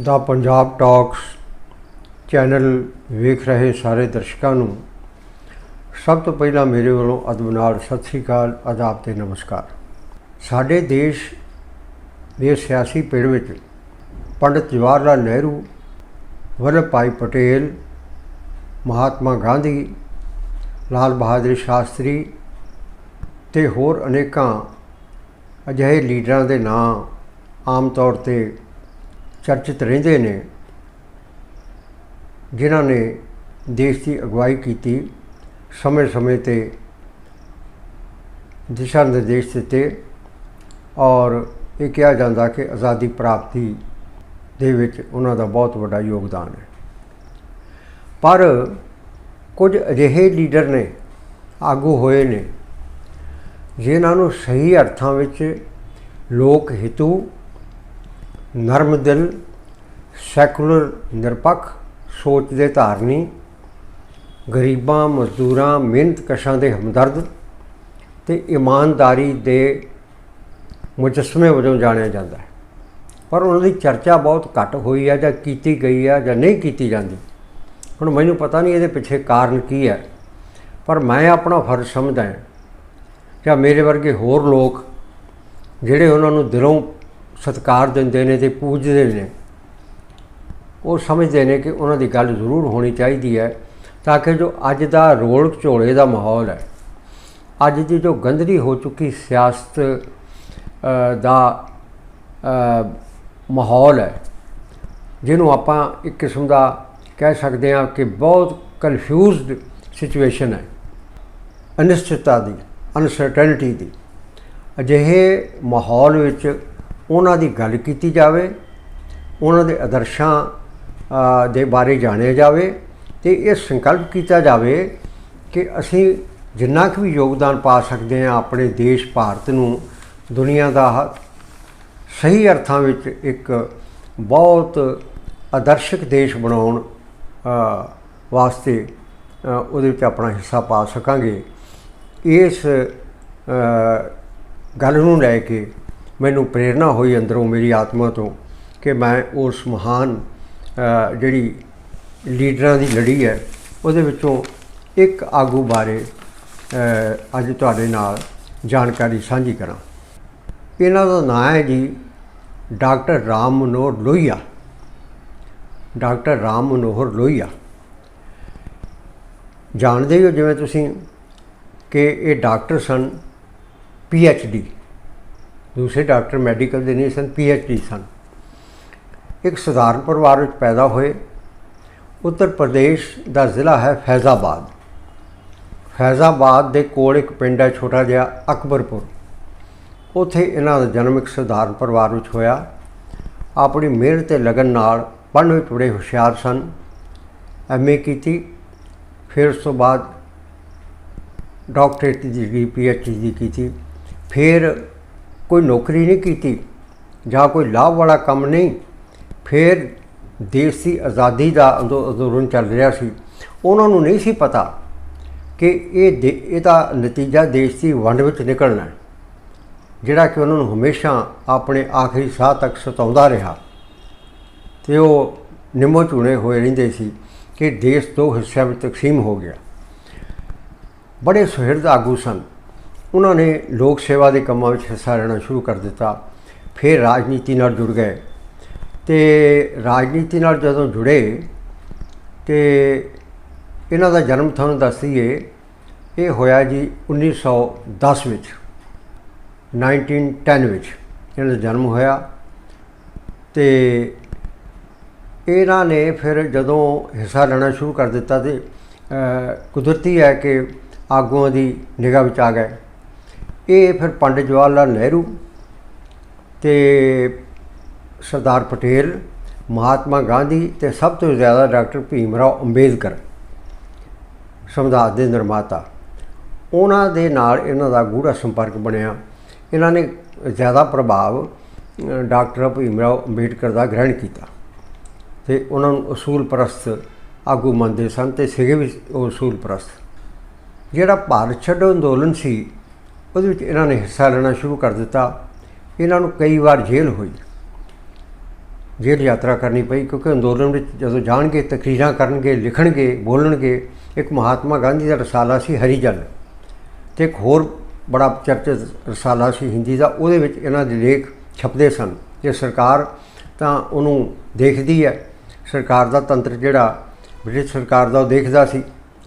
ਦਾ Punjab talks channel ਵੇਖ ਰਹੇ ਸਾਰੇ ਦਰਸ਼ਕਾਂ ਨੂੰ ਸਭ ਤੋਂ ਪਹਿਲਾਂ ਮੇਰੇ ਵੱਲੋਂ ਅਦਬ ਨਾਲ ਸਤਿ ਸ੍ਰੀ ਅਕਾਲ, ਆਦਾਬ ਤੇ ਨਮਸਕਾਰ। ਸਾਡੇ ਦੇਸ਼ ਦੇ ਸਿਆਸੀ ਪਿੜ ਵਿੱਚ ਪੰਡਿਤ ਜਵਾਹਰ ਲਾਲ ਨਹਿਰੂ, ਵਲਭ ਭਾਈ ਪਟੇਲ, ਮਹਾਤਮਾ ਗਾਂਧੀ, ਲਾਲ ਬਹਾਦਰ ਸ਼ਾਸਤਰੀ ਤੇ ਹੋਰ ਅਨੇਕਾਂ ਅਜਿਹੇ ਲੀਡਰਾਂ ਦੇ ਨਾਂ ਆਮ ਤੌਰ ਤੇ ਚਰਚਿਤ ਰਹਿੰਦੇ ਨੇ, ਜਿਨ੍ਹਾਂ ਨੇ ਦੇਸ਼ ਦੀ ਅਗਵਾਈ ਕੀਤੀ ਸਮੇਂ-ਸਮੇਂ ਤੇ, ਦਿਸ਼ਾ ਨਿਰਦੇਸ਼ ਦਿੱਤੇ ਔਰ ਇਹ ਕਿਹਾ ਜਾਂਦਾ ਕਿ ਆਜ਼ਾਦੀ ਪ੍ਰਾਪਤੀ ਦੇ ਵਿੱਚ ਉਹਨਾਂ ਦਾ ਬਹੁਤ ਵੱਡਾ ਯੋਗਦਾਨ ਹੈ। ਪਰ ਕੁਝ ਅਜਿਹੇ ਲੀਡਰ ਨੇ, ਆਗੂ ਹੋਏ ਨੇ, ਜਿਨ੍ਹਾਂ ਨੂੰ ਸਹੀ ਅਰਥਾਂ ਵਿੱਚ ਲੋਕ ਹਿੱਤੂ ਨਰਮ ਦਿਲ, ਸੈਕੂਲਰ ਨਿਰਪੱਖ, ਸੋਚ ਦੇ ਧਾਰਨੀ, ਗਰੀਬਾਂ, ਮਜ਼ਦੂਰਾਂ, ਮਿਹਨਤ ਕਸ਼ਾਂ ਦੇ ਹਮਦਰਦ ਤੇ ਇਮਾਨਦਾਰੀ ਦੇ ਮੁਜਸਮੇ ਵਜੋਂ ਜਾਣਿਆ ਜਾਂਦਾ ਹੈ। ਪਰ ਉਹਨਾਂ ਦੀ ਚਰਚਾ ਬਹੁਤ ਘੱਟ ਹੋਈ ਹੈ ਜਾਂ ਕੀਤੀ ਗਈ ਹੈ ਜਾਂ ਨਹੀਂ ਕੀਤੀ ਜਾਂਦੀ। ਹੁਣ ਮੈਨੂੰ ਪਤਾ ਨਹੀਂ ਇਹਦੇ ਪਿੱਛੇ ਕਾਰਨ ਕੀ ਹੈ। ਪਰ ਮੈਂ ਆਪਣਾ ਫਰਜ਼ ਸਮਝਦਾ ਹਾਂ। ਜਾਂ ਮੇਰੇ ਵਰਗੇ ਹੋਰ ਲੋਕ ਜਿਹੜੇ ਉਹਨਾਂ ਨੂੰ ਦਿਲੋਂ ਸਤਿਕਾਰ ਦਿੰਦੇ ਨੇ ਤੇ ਪੂਜਦੇ ਨੇ। ਉਹ ਸਮਝਦੇ ਨੇ ਕਿ ਉਹਨਾਂ ਦੀ ਗੱਲ ਜ਼ਰੂਰ ਹੋਣੀ ਚਾਹੀਦੀ ਹੈ ਤਾਂ ਕਿ ਜੋ ਅੱਜ ਦਾ ਰੋਲ ਝੋਲੇ ਦਾ ਮਾਹੌਲ ਹੈ, ਅੱਜ ਦੀ ਜੋ ਗੰਦਗੀ ਹੋ ਚੁੱਕੀ ਸਿਆਸਤ ਦਾ ਮਾਹੌਲ ਹੈ, ਜਿਹਨੂੰ ਆਪਾਂ ਇੱਕ ਕਿਸਮ ਦਾ ਕਹਿ ਸਕਦੇ ਹਾਂ ਕਿ ਬਹੁਤ ਕਨਫਿਊਜ਼ਡ ਸਿਚੁਏਸ਼ਨ ਹੈ, ਅਨਿਸ਼ਚਿਤਤਾ ਦੀ ਅਨਸਰਟਨਟੀ ਦੀ। ਅਜਿਹੇ ਮਾਹੌਲ ਵਿੱਚ ਉਹਨਾਂ ਦੀ ਗੱਲ ਕੀਤੀ ਜਾਵੇ, ਉਹਨਾਂ ਦੇ ਆਦਰਸ਼ਾਂ ਦੇ ਬਾਰੇ ਜਾਣਿਆ ਜਾਵੇ ਤੇ ਇਹ ਸੰਕਲਪ ਕੀਤਾ ਜਾਵੇ ਕਿ ਅਸੀਂ ਜਿੰਨਾ ਕੁ ਵੀ ਯੋਗਦਾਨ ਪਾ ਸਕਦੇ ਹਾਂ ਆਪਣੇ ਦੇਸ਼ ਭਾਰਤ ਨੂੰ, ਦੁਨੀਆ ਦਾ ਸਹੀ ਅਰਥਾਂ ਵਿੱਚ ਇੱਕ ਬਹੁਤ ਆਦਰਸ਼ਕ ਦੇਸ਼ ਬਣਾਉਣ ਵਾਸਤੇ ਉਹਦੇ ਵਿੱਚ ਆਪਣਾ ਹਿੱਸਾ ਪਾ ਸਕਾਂਗੇ। ਇਸ ਗੱਲ ਨੂੰ ਲੈ ਕੇ ਮੈਨੂੰ ਪ੍ਰੇਰਣਾ ਹੋਈ ਅੰਦਰੋਂ ਮੇਰੀ ਆਤਮਾ ਤੋਂ ਕਿ ਮੈਂ ਉਸ ਮਹਾਨ ਜਿਹੜੀ ਲੀਡਰਾਂ ਦੀ ਲੜੀ ਹੈ, ਉਹਦੇ ਵਿੱਚੋਂ ਇੱਕ ਆਗੂ ਬਾਰੇ ਅੱਜ ਤੁਹਾਡੇ ਨਾਲ ਜਾਣਕਾਰੀ ਸਾਂਝੀ ਕਰਾਂ। ਇਹਨਾਂ ਦਾ ਨਾਮ ਹੈ ਜੀ ਡਾਕਟਰ ਰਾਮ ਮਨੋਹਰ ਲੋਹੀਆ। ਡਾਕਟਰ ਰਾਮ ਮਨੋਹਰ ਲੋਹੀਆ। ਜਾਣਦੇ ਹੋ ਜਿਵੇਂ ਤੁਸੀਂ ਕਿ ਇਹ ਡਾਕਟਰ ਸਨ, ਪੀ ਐਚ ਡੀ। ਦੂਸਰੇ ਡਾਕਟਰ ਮੈਡੀਕਲ ਦੇ ਨਹੀਂ ਸਨ ਪੀ ਐਚ ਡੀ ਸਨ। ਇੱਕ ਸਧਾਰਨ ਪਰਿਵਾਰ ਵਿੱਚ ਪੈਦਾ ਹੋਏ। ਉੱਤਰ ਪ੍ਰਦੇਸ਼ ਦਾ ਜ਼ਿਲ੍ਹਾ ਹੈ ਫੈਜ਼ਾਬਾਦ। ਫੈਜ਼ਾਬਾਦ ਦੇ ਕੋਲ ਇੱਕ ਪਿੰਡ ਹੈ ਛੋਟਾ ਜਿਹਾ, ਅਕਬਰਪੁਰ। ਉੱਥੇ ਇਹਨਾਂ ਦਾ ਜਨਮ ਇੱਕ ਸਧਾਰਨ ਪਰਿਵਾਰ ਵਿੱਚ ਹੋਇਆ। ਆਪਣੀ ਮਿਹਨਤ ਤੇ ਲਗਨ ਨਾਲ ਪੜ੍ਹਨ ਵਿੱਚ ਬੜੇ ਹੁਸ਼ਿਆਰ ਸਨ। ਐਮਏ ਕੀਤੀ। ਫਿਰ ਉਸ ਤੋਂ ਬਾਅਦ ਡਾਕਟਰੇਟ ਦੀ ਡਿਗਰੀ ਪੀਐਚਡੀ ਦੀ ਕੀਤੀ। ਫਿਰ ਕੋਈ ਨੌਕਰੀ ਨਹੀਂ ਕੀਤੀ ਜਾਂ ਕੋਈ ਲਾਭ ਵਾਲਾ ਕੰਮ ਨਹੀਂ, ਫਿਰ ਦੇਸ਼ ਦੀ ਆਜ਼ਾਦੀ ਦਾ ਅੰਦੋ- ਅੰਦੋਲਨ ਚੱਲ ਰਿਹਾ ਸੀ। ਉਹਨਾਂ ਨੂੰ ਨਹੀਂ ਸੀ ਪਤਾ ਕਿ ਇਹ ਦੇ- ਇਹਦਾ ਨਤੀਜਾ ਦੇਸ਼ ਦੀ ਵੰਡ ਵਿੱਚ ਨਿਕਲਣਾ ਜਿਹੜਾ ਕਿ ਉਹਨਾਂ ਨੂੰ ਹਮੇਸ਼ਾ ਆਪਣੇ ਆਖਰੀ ਸਾਹ ਤੱਕ ਸਤਾਉਂਦਾ ਰਿਹਾ। ਤੇ ਉਹ ਨਿੰਮੋ ਚੁਣੇ ਹੋਏ ਰਹਿੰਦੇ ਸੀ ਕਿ ਦੇਸ਼ ਦੋ ਹਿੱਸਿਆਂ ਵਿੱਚ ਤਕਸੀਮ ਹੋ ਗਿਆ। ਬੜੇ ਸੁਹਿਰਦ ਆਗੂ ਸਨ। ਉਹਨਾਂ ਨੇ ਲੋਕ ਸੇਵਾ ਦੇ ਕੰਮਾਂ ਵਿੱਚ ਹਿੱਸਾ ਲੈਣਾ ਸ਼ੁਰੂ ਕਰ ਦਿੱਤਾ। ਫਿਰ ਰਾਜਨੀਤੀ ਨਾਲ ਜੁੜ ਗਏ। ਤੇ ਰਾਜਨੀਤੀ ਨਾਲ ਜਦੋਂ ਜੁੜੇ, ਤੇ ਇਹਨਾਂ ਦਾ ਜਨਮ ਤੁਹਾਨੂੰ ਦੱਸ ਦਈਏ, ਇਹ ਹੋਇਆ ਜੀ 1910 ਵਿੱਚ 1910 ਵਿੱਚ ਇਹਨਾਂ ਦਾ ਜਨਮ ਹੋਇਆ। ਤੇ ਇਹਨਾਂ ਨੇ ਫਿਰ ਜਦੋਂ ਹਿੱਸਾ ਲੈਣਾ ਸ਼ੁਰੂ ਕਰ ਦਿੱਤਾ ਤੇ ਕੁਦਰਤੀ ਹੈ ਕਿ ਆਗੂਆਂ ਦੀ ਨਿਗਾਹ ਵਿੱਚ ਆ ਗਏ। ਇਹ ਫਿਰ ਪੰਡਿਤ ਜਵਾਹਰ ਲਾਲ ਨਹਿਰੂ ਤੇ ਸਰਦਾਰ ਪਟੇਲ, ਮਹਾਤਮਾ ਗਾਂਧੀ ਤੇ ਸਭ ਤੋਂ ਜ਼ਿਆਦਾ ਡਾਕਟਰ ਭੀਮ ਰਾਓ ਅੰਬੇਦਕਰ ਸੰਵਿਧਾਨ ਦੇ ਨਿਰਮਾਤਾ। ਉਹਨਾਂ ਦੇ ਨਾਲ ਇਹਨਾਂ ਦਾ ਗੂੜਾ ਸੰਪਰਕ ਬਣਿਆ। ਇਹਨਾਂ ਨੇ ਜ਼ਿਆਦਾ ਪ੍ਰਭਾਵ ਡਾਕਟਰ ਭੀਮ ਰਾਓ ਅੰਬੇਦਕਰ ਦਾ ਗ੍ਰਹਿਣ ਕੀਤਾ ਤੇ ਉਹਨਾਂ ਨੂੰ ਅਸੂਲ ਪ੍ਰਸਤ ਆਗੂ ਮੰਨਦੇ ਸਨ ਤੇ ਸੀਗੇ ਵੀ ਉਹ ਅਸੂਲ ਪ੍ਰਸਤ ਜਿਹੜਾ ਭਾਰਤ ਛੱਡੋ ਅੰਦੋਲਨ ਸੀ ਉਹਦੇ ਵਿੱਚ ਇਹਨਾਂ ਨੇ ਹਿੱਸਾ ਲੈਣਾ ਸ਼ੁਰੂ ਕਰ ਦਿੱਤਾ। ਇਹਨਾਂ ਨੂੰ ਕਈ ਵਾਰ ਜੇਲ੍ਹ ਹੋਈ। ਜੇਲ੍ਹ ਯਾਤਰਾ ਕਰਨੀ ਪਈ ਕਿਉਂਕਿ ਅੰਦੋਲਨ ਵਿੱਚ ਜਦੋਂ ਜਾਣਗੇ, ਤਕਰੀਰਾਂ ਕਰਨਗੇ, ਲਿਖਣਗੇ, ਬੋਲਣਗੇ, ਇੱਕ ਮਹਾਤਮਾ ਗਾਂਧੀ ਦਾ ਰਸਾਲਾ ਸੀ ਹਰੀ ਜਲ ਤੇ ਇੱਕ ਹੋਰ ਬੜਾ ਚਰਚਿਤ ਰਸਾਲਾ ਸੀ ਹਿੰਦੀ ਦਾ, ਉਹਦੇ ਵਿੱਚ ਇਹਨਾਂ ਦੇ ਲੇਖ ਛਪਦੇ ਸਨ। ਜੇ ਸਰਕਾਰ ਤਾਂ ਉਹਨੂੰ ਦੇਖਦੀ ਹੈ। ਸਰਕਾਰ ਦਾ ਤੰਤਰ ਜਿਹੜਾ, ਬ੍ਰਿਟਿਸ਼ ਸਰਕਾਰ ਦਾ ਉਹ ਦੇਖਦਾ ਸੀ।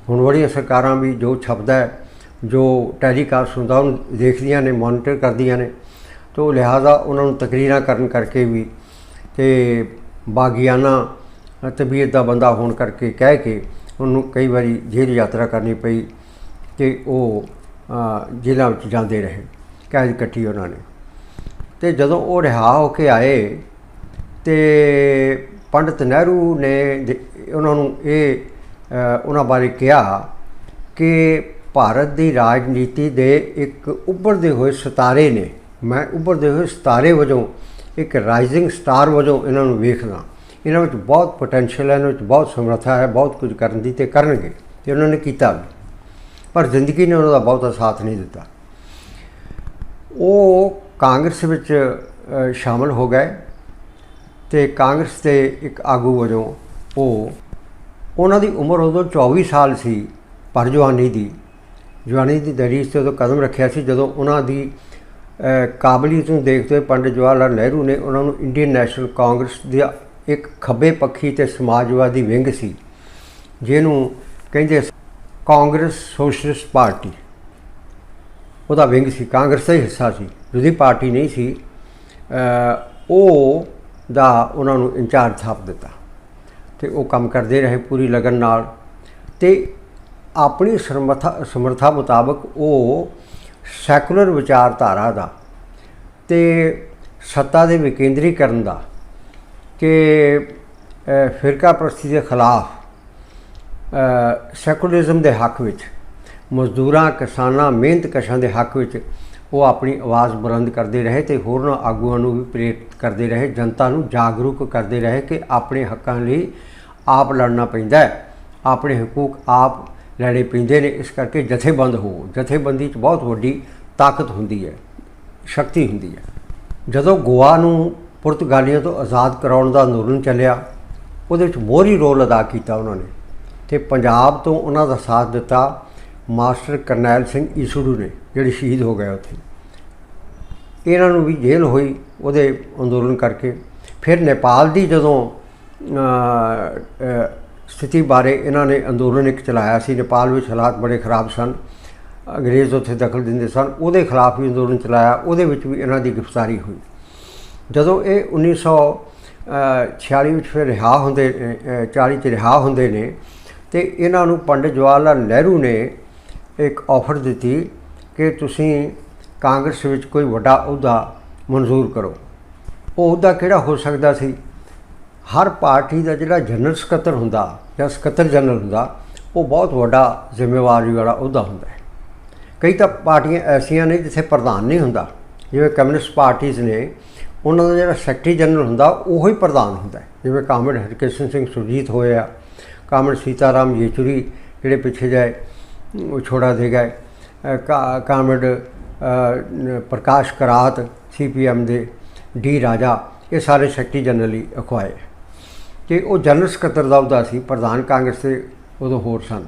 ਹੁਣ ਬੜੀਆਂ ਸਰਕਾਰਾਂ ਵੀ ਜੋ ਛਪਦਾ ਹੈ ਜੋ ਟੈਲੀਕਾਸਟ ਹੁੰਦਾ ਉਹਨੂੰ ਦੇਖਦੀਆਂ ਨੇ ਮੋਨੀਟਰ ਕਰਦੀਆਂ ਨੇ। ਤੋ ਲਿਹਾਜ਼ਾ ਉਹਨਾਂ ਨੂੰ ਤਕਰੀਰਾਂ ਕਰਨ ਕਰਕੇ ਵੀ ਤੇ ਬਾਗਿਆਨਾ ਤਬੀਅਤ ਦਾ ਬੰਦਾ ਹੋਣ ਕਰਕੇ ਕਹਿ ਕੇ ਉਹਨੂੰ ਕਈ ਵਾਰੀ ਜੇਲ੍ਹ ਯਾਤਰਾ ਕਰਨੀ ਪਈ ਤੇ ਉਹ ਜੇਲ੍ਹਾਂ ਵਿੱਚ ਜਾਂਦੇ ਰਹੇ, ਕੈਦ ਕੱਟੀ ਉਹਨਾਂ ਨੇ। ਤੇ ਜਦੋਂ ਉਹ ਰਿਹਾ ਹੋ ਕੇ ਆਏ ਤੇ ਪੰਡਤ ਨਹਿਰੂ ਨੇ ਉਹਨਾਂ ਨੂੰ ਇਹ ਉਹਨਾਂ ਬਾਰੇ ਕਿਹਾ ਕਿ ਭਾਰਤ ਦੀ ਰਾਜਨੀਤੀ ਦੇ ਇੱਕ ਉੱਭਰਦੇ ਹੋਏ ਸਿਤਾਰੇ ਨੇ। ਮੈਂ ਉੱਭਰਦੇ ਹੋਏ ਸਿਤਾਰੇ ਵਜੋਂ ਇੱਕ ਰਾਈਜ਼ਿੰਗ ਸਟਾਰ ਵਜੋਂ ਇਹਨਾਂ ਨੂੰ ਵੇਖਦਾ। ਇਹਨਾਂ ਵਿੱਚ ਬਹੁਤ ਪੋਟੈਂਸ਼ੀਅਲ ਹੈ ਇਹਨਾਂ ਵਿੱਚ ਬਹੁਤ ਸਮਰੱਥਾ ਹੈ ਬਹੁਤ ਕੁਝ ਕਰਨ ਦੀ ਤੇ ਕਰਨਗੇ ਤੇ ਉਹਨਾਂ ਨੇ ਕੀਤਾ ਵੀ। ਪਰ ਜ਼ਿੰਦਗੀ ਨੇ ਉਹਨਾਂ ਦਾ ਬਹੁਤਾ ਸਾਥ ਨਹੀਂ ਦਿੱਤਾ। ਉਹ ਕਾਂਗਰਸ ਵਿੱਚ ਅ, ਸ਼ਾਮਲ ਹੋ ਗਏ ਤੇ ਕਾਂਗਰਸ ਦੇ ਇੱਕ ਆਗੂ ਵਜੋਂ ਉਹ ਉਹਨਾਂ ਦੀ ਉਮਰ ਉਦੋਂ 24 ਸਾਲ ਸੀ ਪਰ ਜਵਾਨੀ ਦੀ। ਜਵਾਨੀ ਦੀ ਦਰੀਜ ਤੇ ਉਦੋਂ ਕਦਮ ਰੱਖਿਆ ਸੀ ਜਦੋਂ ਉਹਨਾਂ ਦੀ ਕਾਬਲੀਅਤ ਨੂੰ ਦੇਖਦੇ ਹੋਏ ਪੰਡਿਤ ਜਵਾਹਰ ਲਾਲ ਨਹਿਰੂ ਨੇ ਉਹਨਾਂ ਨੂੰ ਇੰਡੀਅਨ ਨੈਸ਼ਨਲ ਕਾਂਗਰਸ ਦੀ ਇੱਕ ਖੱਬੇ ਪੱਖੀ ਤੇ ਸਮਾਜਵਾਦੀ ਵਿੰਗ ਸੀ, ਜਿਹਨੂੰ ਕਹਿੰਦੇ ਕਾਂਗਰਸ ਸੋਸ਼ਲਿਸਟ ਪਾਰਟੀ। ਉਹਦਾ ਵਿੰਗ ਸੀ, ਕਾਂਗਰਸ ਦਾ ਹੀ ਹਿੱਸਾ ਸੀ ਦੂਜੀ ਪਾਰਟੀ ਨਹੀਂ ਸੀ ਉਹ ਦਾ ਉਹਨਾਂ ਨੂੰ ਇੰਚਾਰਜ ਥਾਪ ਦਿੱਤਾ ਤੇ ਉਹ ਕੰਮ ਕਰਦੇ ਰਹੇ ਪੂਰੀ ਲਗਨ ਨਾਲ ਤੇ ਆਪਣੀ ਸਮਰੱਥਾ ਸਮਰੱਥਾ ਮੁਤਾਬਕ ਉਹ ਸੈਕੂਲਰ ਵਿਚਾਰਧਾਰਾ ਦਾ ਤੇ ਸੱਤਾ ਦੇ ਵਿਕੇਂਦਰੀਕਰਨ ਦਾ ਕਿ ਫਿਰਕਾ ਪ੍ਰਸਤੀ ਦੇ ਖਿਲਾਫ ਸੈਕੂਲਰਿਜ਼ਮ ਦੇ ਹੱਕ ਵਿੱਚ, ਮਜ਼ਦੂਰਾਂ, ਕਿਸਾਨਾਂ, ਮਿਹਨਤ ਕਸ਼ਾਂ ਦੇ ਹੱਕ ਵਿੱਚ ਉਹ ਆਪਣੀ ਆਵਾਜ਼ ਬੁਲੰਦ ਕਰਦੇ ਰਹੇ ਤੇ ਹੋਰਨਾਂ ਆਗੂਆਂ ਨੂੰ ਵੀ ਪ੍ਰੇਰਿਤ ਕਰਦੇ ਰਹੇ, ਜਨਤਾ ਨੂੰ ਜਾਗਰੂਕ ਕਰਦੇ ਰਹੇ ਕਿ ਆਪਣੇ ਹੱਕਾਂ ਲਈ ਆਪ ਲੜਨਾ ਪੈਂਦਾ ਹੈ, ਆਪਣੇ ਹਕੂਕ ਆਪ ਲੈਣੇ ਪੈਂਦੇ ਨੇ, ਇਸ ਕਰਕੇ ਜਥੇਬੰਦ ਹੋ, ਜਥੇਬੰਦੀ 'ਚ ਬਹੁਤ ਵੱਡੀ ਤਾਕਤ ਹੁੰਦੀ ਹੈ, ਸ਼ਕਤੀ ਹੁੰਦੀ ਹੈ। ਜਦੋਂ ਗੋਆ ਨੂੰ ਪੁਰਤਗਾਲੀਆਂ ਤੋਂ ਆਜ਼ਾਦ ਕਰਾਉਣ ਦਾ ਅੰਦੋਲਨ ਚੱਲਿਆ, ਉਹਦੇ ਵਿੱਚ ਮੋਹਰੀ ਰੋਲ ਅਦਾ ਕੀਤਾ ਉਹਨਾਂ ਨੇ ਤੇ ਪੰਜਾਬ ਤੋਂ ਉਹਨਾਂ ਦਾ ਸਾਥ ਦਿੱਤਾ ਮਾਸਟਰ ਕਰਨੈਲ ਸਿੰਘ ਈਸੜੂ ਨੇ, ਜਿਹੜੇ ਸ਼ਹੀਦ ਹੋ ਗਏ ਉੱਥੇ। ਇਹਨਾਂ ਨੂੰ ਵੀ ਜੇਲ੍ਹ ਹੋਈ, ਉਹਦੇ ਅੰਦੋਲਨ ਕਰਕੇ। ਫਿਰ ਨੇਪਾਲ ਦੀ ਜਦੋਂ ਸਥਿਤੀ ਬਾਰੇ ਇਹਨਾਂ ਨੇ ਅੰਦੋਲਨ ਇੱਕ ਚਲਾਇਆ ਸੀ। ਨੇਪਾਲ ਵਿੱਚ ਹਾਲਾਤ ਬੜੇ ਖਰਾਬ ਸਨ। ਅੰਗਰੇਜ਼ ਉੱਥੇ ਦਖਲ ਦਿੰਦੇ ਸਨ। ਉਹਦੇ ਖਿਲਾਫ ਵੀ ਅੰਦੋਲਨ ਚਲਾਇਆ। ਉਹਦੇ ਵਿੱਚ ਵੀ ਇਹਨਾਂ ਦੀ ਗ੍ਰਿਫਤਾਰੀ ਹੋਈ। ਜਦੋਂ ਇਹ 1946 ਵਿੱਚ ਫਿਰ ਰਿਹਾ ਹੁੰਦੇ ਅ, 40 ਚ ਰਿਹਾ ਹੁੰਦੇ ਨੇ ਤੇ ਇਹਨਾਂ ਨੂੰ ਪੰਡਿਤ ਜਵਾਹਰ ਲਾਲ ਨਹਿਰੂ ਨੇ ਇੱਕ ਆਫਰ ਦਿੱਤੀ ਕਿ ਤੁਸੀਂ ਕਾਂਗਰਸ ਵਿੱਚ ਕੋਈ ਵੱਡਾ ਅਹੁਦਾ ਮਨਜ਼ੂਰ ਕਰੋ। ਉਹ ਅਹੁਦਾ ਕਿਹੜਾ ਹੋ ਸਕਦਾ ਸੀ? ਹਰ ਪਾਰਟੀ ਦਾ ਜਿਹੜਾ ਜਨਰਲ ਸਕੱਤਰ ਹੁੰਦਾ ਜਾਂ ਸਕੱਤਰ ਜਨਰਲ ਹੁੰਦਾ, ਉਹ ਬਹੁਤ ਵੱਡਾ ਜ਼ਿੰਮੇਵਾਰੀ ਵਾਲਾ ਅਹੁਦਾ ਹੁੰਦਾ ਹੈ। ਕਈ ਤਾਂ ਪਾਰਟੀਆਂ ਐਸੀਆਂ ਨੇ ਜਿੱਥੇ ਪ੍ਰਧਾਨ ਨਹੀਂ ਹੁੰਦਾ। ਜਿਵੇਂ ਕਮਿਊਨਿਸਟ ਪਾਰਟੀਆਂ ਨੇ, ਉਹਨਾਂ ਦਾ ਜਿਹੜਾ ਸੈਕਟਰੀ ਜਨਰਲ ਹੁੰਦਾ, ਉਹ ਹੀ ਪ੍ਰਧਾਨ ਹੁੰਦਾ ਜਿਵੇਂ ਕਾਮਰੇਡ ਹਰਕਿਸ਼ਨ ਸਿੰਘ ਸੁਰਜੀਤ ਹੋਇਆ ਕਾਮਰੇਡ ਸੀਤਾਰਾਮ ਯੇਚੁਰੀ ਜਿਹੜੇ ਪਿੱਛੇ ਜਾਏ ਉਹ ਛੋੜਾ ਦੇ ਗਏ ਕਾ- ਕਾਮਰੇਡ ਪ੍ਰਕਾਸ਼ ਕਰਾਤ, ਸੀਪੀਐਮ ਦੇ ਡੀ ਰਾਜਾ, ਇਹ ਸਾਰੇ ਸੈਕਟਰੀ ਜਨਰਲ ਹੀ ਅਖਵਾਏ ਕਿ ਉਹ ਜਨਰਲ ਸਕੱਤਰ ਦਾ ਉਹਦਾ ਸੀ, ਪ੍ਰਧਾਨ ਕਾਂਗਰਸ ਦੇ ਉਦੋਂ ਹੋਰ ਸਨ।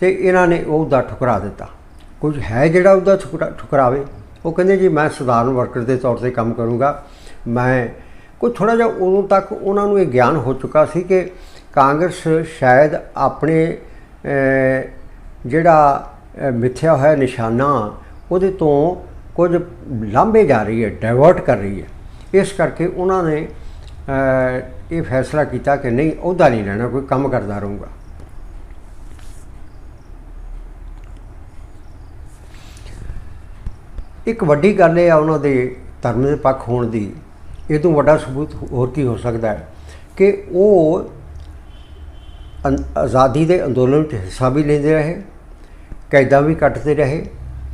ਤੇ ਇਹਨਾਂ ਨੇ ਉਹਦਾ ਠੁਕਰਾ ਦਿੱਤਾ। ਕੁਝ ਹੈ ਜਿਹੜਾ ਉਹਦਾ ਠੁਕਰਾ ਠੁਕਰਾਵੇ? ਉਹ ਕਹਿੰਦੇ ਜੀ, ਮੈਂ ਸਧਾਰਨ ਵਰਕਰ ਦੇ ਤੌਰ ਤੇ ਕੰਮ ਕਰੂੰਗਾ। ਮੈਂ ਕੋਈ ਥੋੜਾ ਜਿਹਾ ਉਦੋਂ ਤੱਕ ਉਹਨਾਂ ਨੂੰ ਇਹ ਗਿਆਨ ਹੋ ਚੁੱਕਾ ਸੀ ਕਿ ਕਾਂਗਰਸ ਸ਼ਾਇਦ ਆਪਣੇ ਜਿਹੜਾ ਮਿੱਥਿਆ ਹੋਇਆ ਨਿਸ਼ਾਨਾ, ਉਹਦੇ ਤੋਂ ਕੁਝ ਲਾਂਭੇ ਜਾ ਰਹੀ ਹੈ, ਡਾਇਵਰਟ ਕਰ ਰਹੀ ਹੈ। ਇਸ ਕਰਕੇ ਉਹਨਾਂ ਨੇ ਇਹ ਫੈਸਲਾ ਕੀਤਾ ਕਿ ਨਹੀਂ ਅਹੁਦਾ ਨਹੀਂ ਲੈਣਾ ਕੋਈ ਕੰਮ ਕਰਦਾ ਰਹੂੰਗਾ। ਇੱਕ ਵੱਡੀ ਗੱਲ ਇਹ ਆ, ਉਹਨਾਂ ਦੇ ਧਰਮ ਦੇ ਪੱਖ ਹੋਣ ਦੀ, ਇਹ ਤੋਂ ਵੱਡਾ ਸਬੂਤ ਹੋਰ ਕੀ ਹੋ ਸਕਦਾ ਹੈ ਕਿ ਉਹ ਆਜ਼ਾਦੀ ਦੇ ਅੰਦੋਲਨ ਵਿੱਚ ਹਿੱਸਾ ਵੀ ਲੈਂਦੇ ਰਹੇ, ਕੈਦਾਂ ਵੀ ਕੱਟਦੇ ਰਹੇ,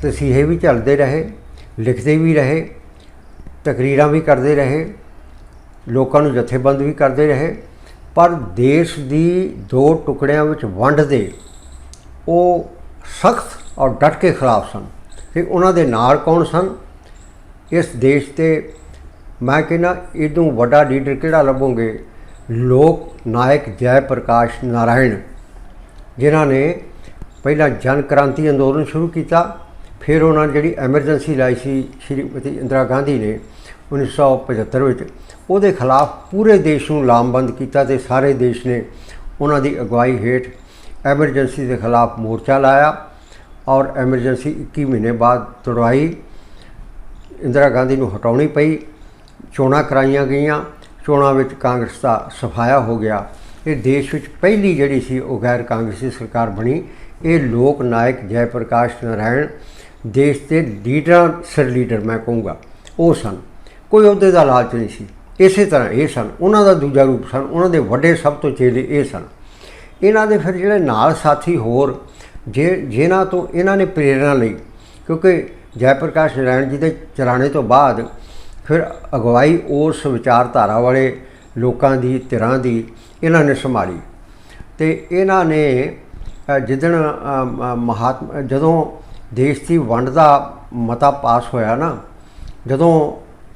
ਤਸੀਹੇ ਵੀ ਚੱਲਦੇ ਰਹੇ, ਲਿਖਦੇ ਵੀ ਰਹੇ, ਤਕਰੀਰਾਂ ਵੀ ਕਰਦੇ ਰਹੇ ਲੋਕਾਂ ਨੂੰ ਜਥੇਬੰਦ ਵੀ ਕਰਦੇ ਰਹੇ, ਪਰ ਦੇਸ਼ ਦੀ ਦੋ ਟੁਕੜਿਆਂ ਵਿੱਚ ਵੰਡ ਦੇ ਉਹ ਸਖਤ ਔਰ ਡਟ ਕੇ ਖਿਲਾਫ ਸਨ। ਤੇ ਉਹਨਾਂ ਦੇ ਨਾਲ ਕੌਣ ਸਨ? ਇਸ ਦੇਸ਼ 'ਤੇ ਮੈਂ ਕਹਿੰਦਾ ਇਦੋਂ ਵੱਡਾ ਲੀਡਰ ਕਿਹੜਾ ਲੱਭੋਗੇ? ਲੋਕ ਨਾਇਕ ਜੈ ਪ੍ਰਕਾਸ਼ ਨਾਰਾਇਣ, ਜਿਨ੍ਹਾਂ ਨੇ ਪਹਿਲਾਂ ਜਨ ਕ੍ਰਾਂਤੀ ਅੰਦੋਲਨ ਸ਼ੁਰੂ ਕੀਤਾ, ਫਿਰ ਉਹਨਾਂ ਜਿਹੜੀ ਐਮਰਜੈਂਸੀ ਲਾਈ ਸੀ ਸ਼੍ਰੀਮਤੀ ਇੰਦਰਾ ਗਾਂਧੀ ਨੇ 1975 ਵਿੱਚ। ਉਹਦੇ ਖਿਲਾਫ ਪੂਰੇ ਦੇਸ਼ ਨੂੰ ਲਾਮਬੰਦ ਕੀਤਾ ਤੇ ਸਾਰੇ ਦੇਸ਼ ਨੇ ਉਹਨਾਂ ਦੀ ਅਗਵਾਈ ਹੇਠ ਐਮਰਜੈਂਸੀ ਦੇ ਖਿਲਾਫ ਮੋਰਚਾ ਲਾਇਆ ਔਰ ਐਮਰਜੈਂਸੀ 21 ਮਹੀਨੇ ਬਾਅਦ ਤੁੜਵਾਈ ਇੰਦਰਾ ਗਾਂਧੀ ਨੂੰ ਹਟਾਉਣੀ ਪਈ, ਚੋਣਾਂ ਕਰਾਈਆਂ ਗਈਆਂ, ਚੋਣਾਂ ਵਿੱਚ ਕਾਂਗਰਸ ਦਾ ਸਫਾਇਆ ਹੋ ਗਿਆ। ਇਹ ਦੇਸ਼ ਵਿੱਚ ਪਹਿਲੀ ਜਿਹੜੀ ਸੀ ਉਹ ਗੈਰ ਕਾਂਗਰਸੀ ਸਰਕਾਰ ਬਣੀ, ਇਹ ਲੋਕ ਨਾਇਕ ਜੈ ਪ੍ਰਕਾਸ਼ ਨਾਰਾਇਣ, ਦੇਸ਼ ਦੇ ਲੀਡਰਾਂ, ਸਰ ਲੀਡਰ ਮੈਂ ਕਹੂੰਗਾ, ਉਹ ਸਨ। ਕੋਈ ਅਹੁਦੇ ਦਾ ਲਾਲਚ ਨਹੀਂ ਸੀ। ਇਸੇ ਤਰ੍ਹਾਂ ਇਹ ਸਨ। ਉਹਨਾਂ ਦਾ ਦੂਜਾ ਰੂਪ ਸਨ। ਉਹਨਾਂ ਦੇ ਵੱਡੇ ਸਭ ਤੋਂ ਚੇਲੇ ਇਹ ਸਨ। ਇਹਨਾਂ ਦੇ ਫਿਰ ਜਿਹੜੇ ਨਾਲ ਸਾਥੀ ਹੋਰ, ਜੇ, ਜਿਨ੍ਹਾਂ ਤੋਂ ਇਹਨਾਂ ਨੇ ਪ੍ਰੇਰਣਾ ਲਈ, ਕਿਉਂਕਿ ਜੈ ਪ੍ਰਕਾਸ਼ ਨਾਰਾਇਣ ਜੀ ਦੇ ਚਲਾਣੇ ਤੋਂ ਬਾਅਦ ਫਿਰ ਅਗਵਾਈ ਉਸ ਵਿਚਾਰਧਾਰਾ ਵਾਲੇ ਲੋਕਾਂ ਦੀ, ਧਿਰਾਂ ਦੀ ਇਹਨਾਂ ਨੇ ਸੰਭਾਲੀ। ਤੇ ਇਹਨਾਂ ਨੇ ਜਿੱਦਣ ਮਹਾਤਮਾ, ਜਦੋਂ ਦੇਸ਼ ਦੀ ਵੰਡ ਦਾ ਮਤਾ ਪਾਸ ਹੋਇਆ ਨਾ, ਜਦੋਂ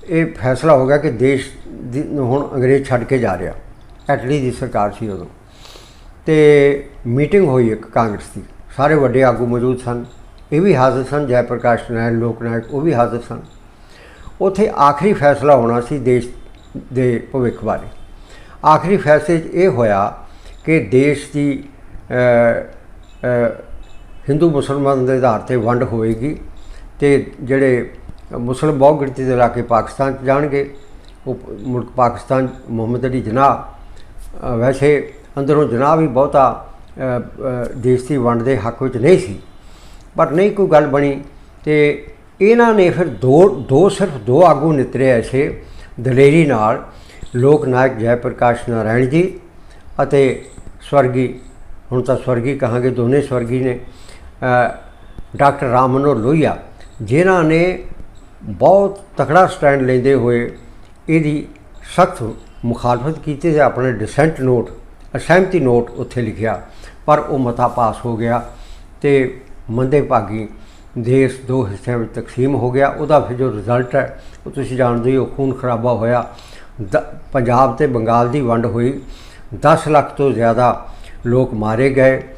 ਇਹ ਫੈਸਲਾ ਹੋ ਗਿਆ ਕਿ ਦੇਸ਼ ਦੀ ਨੂੰ ਹੁਣ ਅੰਗਰੇਜ਼ ਛੱਡ ਕੇ ਜਾ ਰਿਹਾ। ਐਟਲੀ ਦੀ ਸਰਕਾਰ ਸੀ ਉਦੋਂ। ਤੇ ਮੀਟਿੰਗ ਹੋਈ ਇੱਕ ਕਾਂਗਰਸ ਦੀ। ਸਾਰੇ ਵੱਡੇ ਆਗੂ ਮੌਜੂਦ ਸਨ। ਇਹ ਵੀ ਹਾਜ਼ਰ ਸਨ ਜੈ ਪ੍ਰਕਾਸ਼ ਨਾਰਾਇਣ ਲੋਕ ਨਾਇਕ ਉਹ ਵੀ ਹਾਜ਼ਰ ਸਨ। ਉੱਥੇ ਆਖਰੀ ਫੈਸਲਾ ਹੋਣਾ ਸੀ ਦੇਸ਼ ਦੇ ਭਵਿੱਖ ਬਾਰੇ। ਆਖਰੀ ਫੈਸਲੇ 'ਚ ਇਹ ਹੋਇਆ ਕਿ ਦੇਸ਼ ਦੀ ਹਿੰਦੂ ਮੁਸਲਮਾਨ ਦੇ ਆਧਾਰ ਤੇ ਵੰਡ ਹੋਵੇਗੀ ਤੇ ਜਿਹੜੇ ਮੁਸਲਮ ਬਹੁ ਗਿਣਤੀ ਦੇ ਇਲਾਕੇ ਪਾਕਿਸਤਾਨ 'ਚ ਜਾਣਗੇ। ਉਹ ਮੁਲਕ ਪਾਕਿਸਤਾਨ ਮੁਹੰਮਦ ਅਲੀ ਜਨਾਹ ਵੈਸੇ ਅੰਦਰੋਂ ਜਨਾਹ ਵੀ ਬਹੁਤਾ ਦੇਸ਼ ਦੀ ਵੰਡ ਦੇ ਹੱਕ ਵਿੱਚ ਨਹੀਂ ਸੀ। ਪਰ ਨਹੀਂ ਕੋਈ ਗੱਲ ਬਣੀ ਤੇ ਇਹਨਾਂ ਨੇ ਫਿਰ ਦੋ ਦੋ ਸਿਰਫ ਦੋ ਆਗੂ ਨਿਤਰੇ ਐਸੇ ਦਲੇਰੀ ਨਾਲ ਲੋਕ ਨਾਇਕ ਜੈ ਪ੍ਰਕਾਸ਼ ਨਾਰਾਇਣ ਜੀ ਅਤੇ ਸਵਰਗੀ, ਹੁਣ ਤਾਂ ਸਵਰਗੀ ਕਹਾਂਗੇ ਦੋਨੇ ਸਵਰਗੀ ਨੇ ਡਾਕਟਰ ਰਾਮ ਮਨੋਹਰ ਲੋਹੀਆ, ਜਿਨ੍ਹਾਂ ਨੇ ਬਹੁਤ ਤਕੜਾ ਸਟੈਂਡ ਲੈਂਦੇ ਹੋਏ ਇਹਦੀ ਸਖਤ ਮੁਖਾਲਫਤ ਕੀਤੀ ਤੇ ਆਪਣੇ ਡਿਸੈਂਟ ਨੋਟ ਅਸਹਿਮਤੀ ਨੋਟ ਉੱਥੇ ਲਿਖਿਆ। ਪਰ ਉਹ ਮਤਾ ਪਾਸ ਹੋ ਗਿਆ ਤੇ ਮੰਦੇ ਭਾਗੀ ਦੇਸ਼ ਦੋ ਹਿੱਸਿਆਂ ਵਿੱਚ ਤਕਸੀਮ ਹੋ ਗਿਆ। ਉਹਦਾ ਫਿਰ ਜੋ ਰਿਜ਼ਲਟ ਹੈ, ਉਹ ਤੁਸੀਂ ਜਾਣਦੇ ਹੋ ਖੂਨ ਖਰਾਬਾ ਹੋਇਆ। ਦ- ਪੰਜਾਬ ਤੇ ਬੰਗਾਲ ਦੀ ਵੰਡ ਹੋਈ। 10 ਲੱਖ ਤੋਂ ਜ਼ਿਆਦਾ ਲੋਕ ਮਾਰੇ ਗਏ।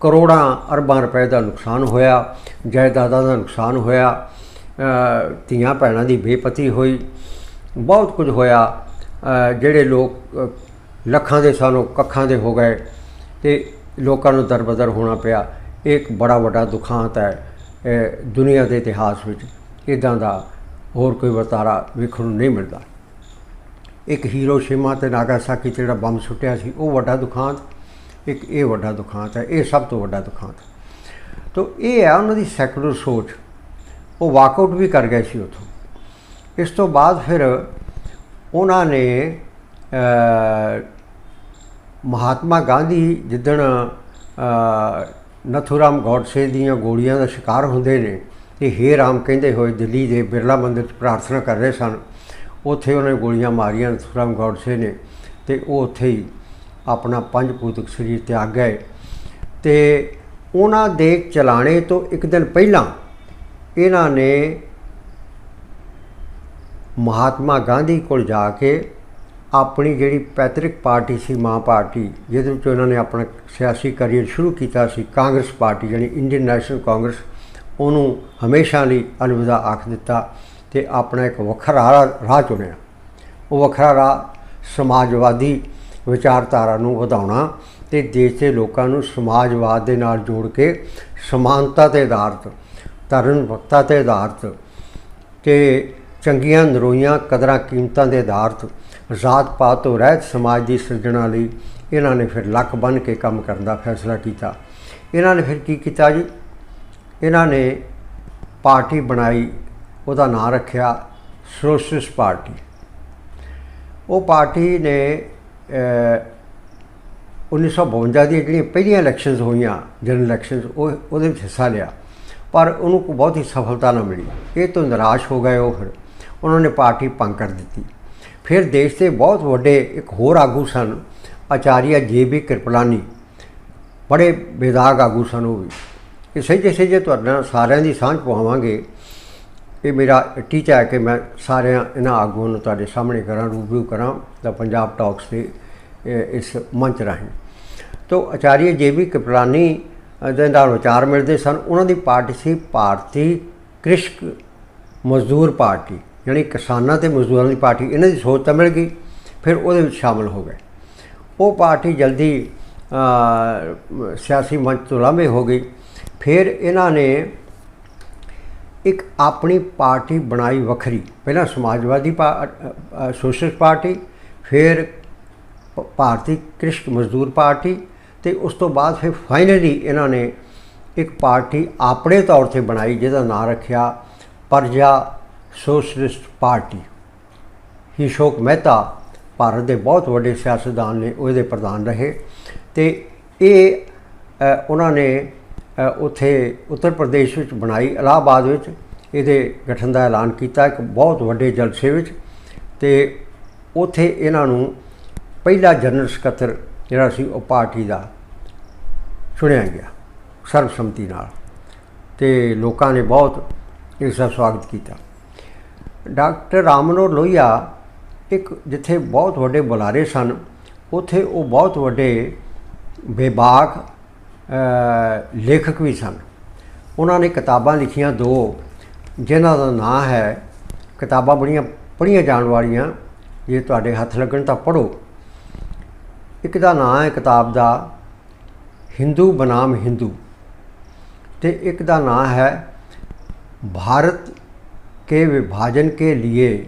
ਕਰੋੜਾਂ ਅਰਬਾਂ ਰੁਪਏ ਦਾ ਨੁਕਸਾਨ ਹੋਇਆ। ਜਾਇਦਾਦਾਂ ਦਾ ਨੁਕਸਾਨ ਹੋਇਆ। ਧੀਆਂ ਭੈਣਾਂ ਦੀ ਬੇਪਤੀ ਹੋਈ। ਬਹੁਤ ਕੁਝ ਹੋਇਆ। ਜਿਹੜੇ ਲੋਕ ਲੱਖਾਂ ਦੇ ਸਾਨੂੰ ਕੱਖਾਂ ਦੇ ਹੋ ਗਏ ਤੇ ਲੋਕਾਂ ਨੂੰ ਦਰਬਦਰ ਹੋਣਾ ਪਿਆ। ਇਹ ਇੱਕ ਬੜਾ ਵੱਡਾ ਦੁਖਾਂਤ ਹੈ ਅ, ਦੁਨੀਆ ਦੇ ਇਤਿਹਾਸ ਵਿੱਚ। ਇਦਾਂ ਦਾ ਹੋਰ ਕੋਈ ਵਰਤਾਰਾ ਵੇਖਣ ਨੂੰ ਨਹੀਂ ਮਿਲਦਾ। ਇੱਕ ਹੀਰੋਸ਼ੀਮਾ ਤੇ ਨਾਗਾਸਾਕੀ 'ਤੇ ਜਿਹੜਾ ਬੰਬ ਸੁੱਟਿਆ ਸੀ ਉਹ ਵੱਡਾ ਦੁਖਾਂਤ ਇੱਕ ਇਹ ਵੱਡਾ ਦੁਖਾਂਤ ਹੈ ਇਹ ਸਭ ਤੋਂ ਵੱਡਾ ਦੁਖਾਂਤ। ਤੋ ਇਹ ਹੈ ਉਹਨਾਂ ਦੀ ਸੈਕੂਲਰ ਸੋਚ। ਉਹ ਵਾਕਆਊਟ ਵੀ ਕਰ ਗਏ ਸੀ ਉਥੋਂ। ਇਸ ਤੋਂ ਬਾਅਦ ਫਿਰ ਉਹਨਾਂ ਨੇ ਮਹਾਤਮਾ ਗਾਂਧੀ ਜਿੱਦਣ ਨਥੂਰਾਮ ਗੌਡਸੇ ਦੀਆਂ ਗੋਲੀਆਂ ਦਾ ਸ਼ਿਕਾਰ ਹੁੰਦੇ ਨੇ ਤੇ ਹੇ ਰਾਮ ਕਹਿੰਦੇ ਹੋਏ ਦਿੱਲੀ ਦੇ ਬਿਰਲਾ ਮੰਦਿਰ 'ਚ ਪ੍ਰਾਰਥਨਾ ਕਰ ਰਹੇ ਸਨ, ਉੱਥੇ ਉਹਨੇ ਗੋਲੀਆਂ ਮਾਰੀਆਂ ਨਥੂਰਾਮ ਗੌਡਸੇ ਨੇ ਤੇ ਉਹ ਉੱਥੇ ਹੀ ਆਪਣਾ ਪੰਜ ਪੂਤਕ ਸਰੀਰ ਤਿਆਗ ਗਏ ਤੇ ਉਹਨਾਂ ਦੇ ਚਲਾਣੇ ਤੋਂ ਇੱਕ ਦਿਨ ਪਹਿਲਾਂ ਇਹਨਾਂ ਨੇ ਮਹਾਤਮਾ ਗਾਂਧੀ ਕੋਲ ਜਾ ਕੇ ਆਪਣੀ ਜਿਹੜੀ ਪੈਤ੍ਰਿਕ ਪਾਰਟੀ ਸੀ, ਮਾਂ ਪਾਰਟੀ, ਜਿਹਦੇ ਵਿੱਚ ਉਹਨਾਂ ਨੇ ਆਪਣਾ ਸਿਆਸੀ ਕਰੀਅਰ ਸ਼ੁਰੂ ਕੀਤਾ ਸੀ, ਕਾਂਗਰਸ ਪਾਰਟੀ ਜਿਹੜੀ ਇੰਡੀਅਨ ਨੈਸ਼ਨਲ ਕਾਂਗਰਸ, ਉਹਨੂੰ ਹਮੇਸ਼ਾ ਲਈ ਅਲਵਿਦਾ ਆਖ ਦਿੱਤਾ ਤੇ ਆਪਣਾ ਇੱਕ ਵੱਖਰਾ ਰਾਹ- ਰਾਹ ਚੁਣਿਆ। ਉਹ ਵੱਖਰਾ ਰਾਹ ਸਮਾਜਵਾਦੀ ਵਿਚਾਰਧਾਰਾ ਨੂੰ ਵਧਾਉਣਾ ਤੇ ਦੇਸ਼ ਦੇ ਲੋਕਾਂ ਨੂੰ ਸਮਾਜਵਾਦ ਦੇ ਨਾਲ ਜੋੜ ਕੇ ਸਮਾਨਤਾ ਤੇ ਆਧਾਰਿਤ ਧਰਮ ਭਗਤਾ ਤੇ ਆਧਾਰਿਤ ਤੇ ਚੰਗੀਆਂ ਨਰੋਈਆਂ ਕਦਰਾਂ ਕੀਮਤਾਂ ਦੇ ਆਧਾਰਿਤ ਜ਼ਾਤ ਪਾਤ ਤੋਂ ਰਹਿਤ ਸਮਾਜ ਦੀ ਸਿਰਜਣਾ ਲਈ ਇਹਨਾਂ ਨੇ ਫਿਰ ਲੱਕ ਬੰਨ ਕੇ ਕੰਮ ਕਰਨ ਦਾ ਫੈਸਲਾ ਕੀਤਾ। ਇਹਨਾਂ ਨੇ ਫਿਰ ਕੀ ਕੀਤਾ ਜੀ? ਇਹਨਾਂ ਨੇ ਪਾਰਟੀ ਬਣਾਈ ਉਹਦਾ ਨਾਂ ਰੱਖਿਆ ਸੋਸ਼ਲਿਸਟ ਪਾਰਟੀ। ਉਹ ਪਾਰਟੀ ਨੇ ਅ, 1952 ਦੀਆਂ ਜਿਹੜੀਆਂ ਪਹਿਲੀਆਂ ਇਲੈਕਸ਼ਨਸ ਹੋਈਆਂ ਜਨਰਲ ਇਲੈਕਸ਼ਨਸ ਉਹ ਉਹਦੇ ਵਿੱਚ ਹਿੱਸਾ ਲਿਆ। ਪਰ ਉਹਨੂੰ ਕੋਈ ਬਹੁਤੀ ਸਫਲਤਾ ਨਾ ਮਿਲੀ। ਇਹ ਤੋਂ ਨਿਰਾਸ਼ ਹੋ ਗਏ ਉਹ ਫਿਰ। ਉਹਨਾਂ ਨੇ ਪਾਰਟੀ ਭੰਗ ਕਰ ਦਿੱਤੀ। ਫਿਰ ਦੇਸ਼ ਦੇ ਬਹੁਤ ਵੱਡੇ ਇੱਕ ਹੋਰ ਆਗੂ ਸਨ, ਆਚਾਰੀਆ ਜੇ ਬੀ ਕਿਰਪਲਾਨੀ। ਬੜੇ ਬੇਦਾਗ ਆਗੂ ਸਨ ਉਹ ਵੀ। ਇਹ ਸਹੀ ਸਹੀ ਜੇ ਤੁਹਾਡੇ ਨਾਲ ਸਾਰਿਆਂ ਦੀ ਸਾਂਝ ਪਵਾਵਾਂਗੇ। ਇਹ ਮੇਰਾ ਟੀਚਾ ਹੈ ਕਿ ਮੈਂ ਸਾਰਿਆਂ ਇਹਨਾਂ ਆਗੂਆਂ ਨੂੰ ਤੁਹਾਡੇ ਸਾਹਮਣੇ ਕਰਾਂ, ਰੂਬਰੂ ਕਰਾਂ ਦਾ ਪੰਜਾਬ ਟਾਕਸ ਦੇ ਇਸ ਮੰਚ ਰਾਹੀਂ। ਤੋ ਆਚਾਰੀਆ ਜੇ ਵੀ ਕਪਲਾਨੀ ਦੇ ਨਾਲ ਵਿਚਾਰ ਮਿਲਦੇ ਸਨ, ਉਹਨਾਂ ਦੀ ਪਾਰਟੀ ਸੀ ਭਾਰਤੀ ਕ੍ਰਿਸ਼ਕ ਮਜ਼ਦੂਰ ਪਾਰਟੀ, ਯਾਨੀ ਕਿਸਾਨਾਂ ਤੇ ਮਜ਼ਦੂਰਾਂ ਦੀ ਪਾਰਟੀ, ਇਹਨਾਂ ਦੀ ਸੋਚ ਤਾਂ ਮਿਲ ਗਈ, ਫਿਰ ਉਹਦੇ ਵਿੱਚ ਸ਼ਾਮਲ ਹੋ ਗਏ। ਉਹ ਪਾਰਟੀ ਜਲਦੀ ਸਿਆਸੀ ਮੰਚ ਤੋਂ ਲਾਂਭੇ ਹੋ ਗਈ। ਫਿਰ ਇਹਨਾਂ ਨੇ ਇੱਕ ਆਪਣੀ ਪਾਰਟੀ ਬਣਾਈ ਵੱਖਰੀ। ਪਹਿਲਾਂ ਸਮਾਜਵਾਦੀ ਪਾ- ਸੋਸ਼ਲਿਸਟ ਪਾਰਟੀ, ਫਿਰ ਭਾਰਤੀ ਕ੍ਰਿਸ਼ਕ ਮਜ਼ਦੂਰ ਪਾਰਟੀ ਤੇ ਉਸ ਤੋਂ ਬਾਅਦ ਫਿਰ ਫਾਈਨਲੀ ਇਹਨਾਂ ਨੇ ਇੱਕ ਪਾਰਟੀ ਆਪਣੇ ਤੌਰ ਤੇ ਬਣਾਈ ਜਿਹਦਾ ਨਾਮ ਰੱਖਿਆ ਪਰਜਾ ਸੋਸ਼ਲਿਸਟ ਪਾਰਟੀ। ਹਿਸ਼ੋਕ ਮਹਿਤਾ ਭਾਰਤ ਦੇ ਬਹੁਤ ਵੱਡੇ ਸਿਆਸਤਦਾਨ ਨੇ ਉਹਦੇ ਪ੍ਰਧਾਨ ਰਹੇ। ਤੇ ਇਹ ਉਹਨਾਂ ਨੇ ਅ, ਉੱਥੇ ਉੱਤਰ ਪ੍ਰਦੇਸ਼ ਵਿੱਚ ਬਣਾਈ ਇਲਾਹਾਬਾਦ ਵਿੱਚ ਇਹਦੇ ਗਠਨ ਦਾ ਐਲਾਨ ਕੀਤਾ ਇੱਕ ਬਹੁਤ ਵੱਡੇ ਜਲਸੇ ਵਿੱਚ। ਤੇ ਉੱਥੇ ਇਹਨਾਂ ਨੂੰ ਪਹਿਲਾ ਜਨਰਲ ਸਕੱਤਰ ਜਿਹੜਾ ਸੀ ਉਹ ਪਾਰਟੀ ਦਾ ਚੁਣਿਆ ਗਿਆ ਸਰਬਸੰਮਤੀ ਨਾਲ। ਤੇ ਲੋਕਾਂ ਨੇ ਬਹੁਤ ਇਸ ਦਾ ਸਵਾਗਤ ਕੀਤਾ। ਡਾਕਟਰ ਰਾਮਨੋਰ ਲੋਹੀਆ ਇੱਕ ਜਿੱਥੇ ਬਹੁਤ ਵੱਡੇ ਬੁਲਾਰੇ ਸਨ, ਉੱਥੇ ਉਹ ਬਹੁਤ ਵੱਡੇ ਬੇਬਾਕ ਲੇਖਕ ਵੀ ਸਨ। ਉਹਨਾਂ ਨੇ ਕਿਤਾਬਾਂ ਲਿਖੀਆਂ ਦੋ, ਜਿਨ੍ਹਾਂ ਦਾ ਨਾਂ ਹੈ ਕਿਤਾਬਾਂ ਬੜੀਆਂ ਪੜ੍ਹੀਆਂ ਜਾਣ ਵਾਲੀਆਂ। ਜੇ ਤੁਹਾਡੇ ਹੱਥ ਲੱਗਣ ਤਾਂ ਪੜ੍ਹੋ। ਇੱਕ ਦਾ ਨਾਮ ਹੈ ਕਿਤਾਬ ਦਾ, ਹਿੰਦੂ ਬਨਾਮ ਹਿੰਦੂ ਤੇ ਇੱਕ ਦਾ ਨਾਮ ਹੈ ਭਾਰਤ ਕੇ ਵਿਭਾਜਨ ਕੇ ਲਈ